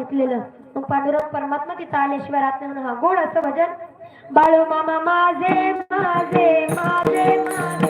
घेतलेलं. मग पांडुरंग परमात्मा तिथं आल्याशिवाय राहत नाही म्हणून हा गोड असं भजन. बाळू मामा माझे माझे माझे माझे.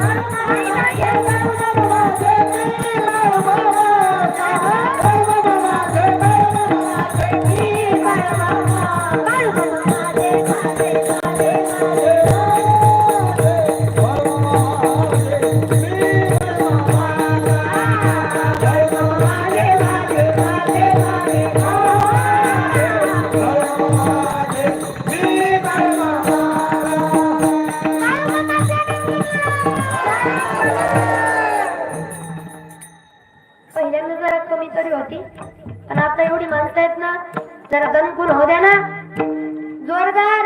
माणसं आहेत ना जरा दणकून होऊ द्या ना. जोरदार.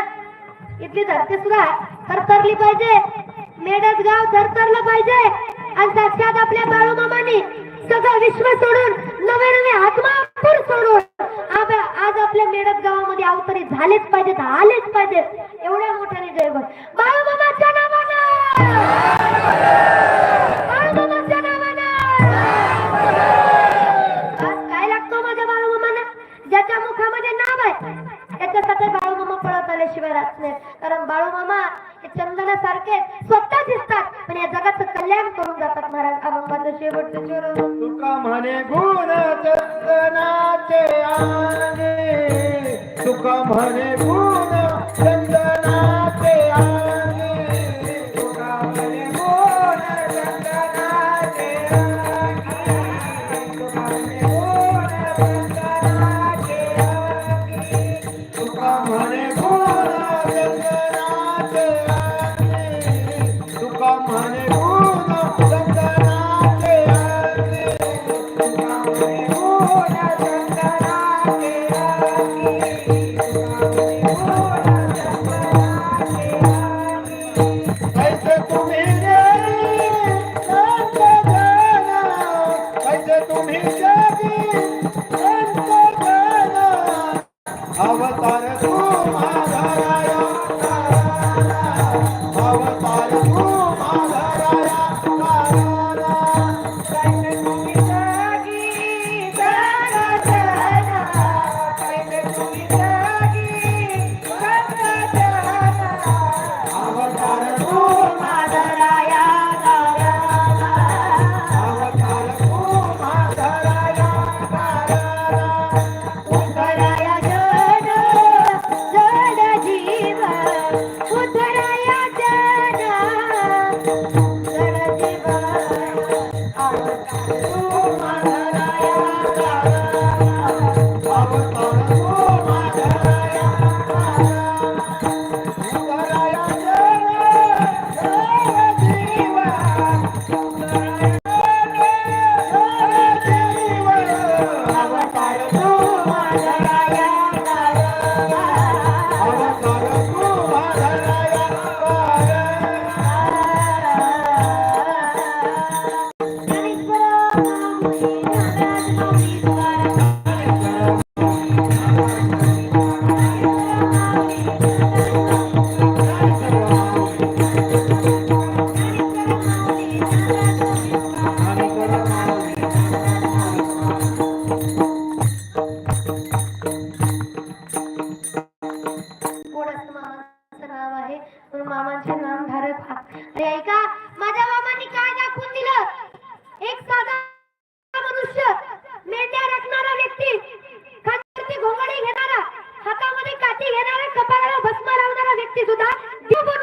इथली धरती सुद्धा थरथरली पाहिजे. मेडच गाव थरथरलं पाहिजे. आणि साक्षात आपल्या बाळूमामांनी सगळं विश्व सोडून नवे नवे आत्मापूर सोडून आज आपल्या मेडत गावामध्ये अवतरित झालेच पाहिजेत आलेच पाहिजेत. एवढ्या मोठ्याने जय बोल बाळूमामाच्या करत आल्याशिवाय नाही कारण हे चंदनासारखे स्वतः दिसतात. पण या जगाचं कल्याण करून जातात महाराज. अभंगाचं शेवटचं चरण तुका म्हणे गुण चंदनाचे आने. तुका म्हणे गुण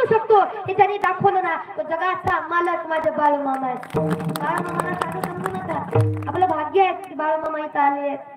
करू शकतो. हे त्याने दाखवलं ना तो जगाचा मालक माझे बाळूमामा आहेत. बाळूमामाला साधं आपलं भाग्य आहे की बाळूमामा इथं आले आहेत.